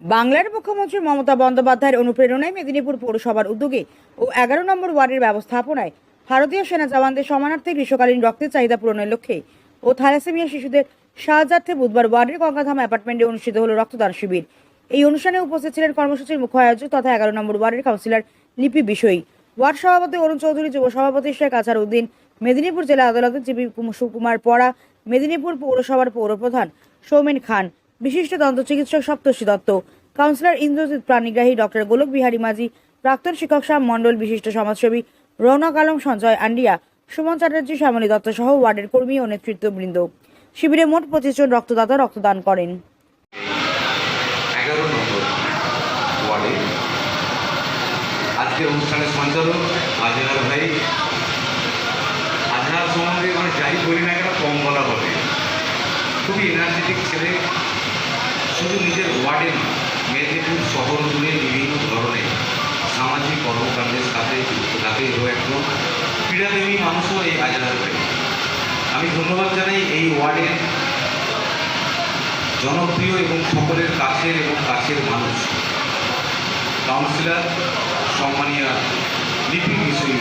বাংলার মুখ্যমন্ত্রী মমতা বন্দ্যোপাধ্যায়ের অনুপ্রেরণায় মেদিনীপুর পৌরসভার উদ্যোগে ও এগারো নম্বর ওয়ার্ডের ব্যবস্থাপনায় ভারতীয় সেনা জওয়ানদের সমানার্থে গ্রীষ্মকালীন রক্তের চাহিদা পূরণের লক্ষ্যে ও থ্যালাসেমিয়া শিশুদের সাহায্যার্থে বুধবার ওয়ার্ডের গঙ্গাধাম অ্যাপার্টমেন্টে অনুষ্ঠিত হল রক্তদান শিবির। এই অনুষ্ঠানে উপস্থিত ছিলেন কর্মসূচির মুখ্য আয়োজক তথা এগারো নম্বর ওয়ার্ডের কাউন্সিলর লিপি বিষয়ী ওয়ার্ড সভাপতি অরুণ চৌধুরী, যুব সভাপতি শেখ আছার উদ্দিন মেদিনীপুর জেলা আদালতের জিবি সুকুমার পড়া, মেদিনীপুর পৌরসভার পৌরপ্রধান সৌমেন খান। বিশিষ্ট দন্ত চিকিৎসক সপ্তর্ষি দত্ত। কাউন্সিলর ইন্দ্রজিৎ প্রাণীগ্রাহী ডক্টর গোলক বিহারী মাঝি, প্রাক্তন শিক্ষক শ্যাম মণ্ডল, বিশিষ্ট সমাজসেবী রৌনক আলম, সঞ্জয় আন্ডিয়া, সুমন চ্যাটার্জি, শ্যামলী দত্ত সহ ওয়ার্ডের কর্মী ও নেতৃত্ববৃন্দ। শিবিরে মোট পঁচিশ জন রক্তদাতা রক্তদান করেন। অনুষ্ঠানের সঞ্চালক ভাই সম্বন্ধে মানে যাই না কেন কম বলা হবে। খুবই এনার্জেটিক ছেলে শুধু নিজের ওয়ার্ডে মেদিনীপুর শহর জুড়ে বিভিন্ন ধরনের সামাজিক কর্মকাণ্ডের সাথে যুক্ত থাকে ও একজন ক্রীড়াপ্রেমী মানুষও এই আজহার ভাই আমি ধন্যবাদ জানাই এই ওয়ার্ডের জনপ্রিয় এবং সকলের কাছের এবং কাছের মানুষ। কাউন্সিলর, সম্মানীয় লিপি বিষয়ী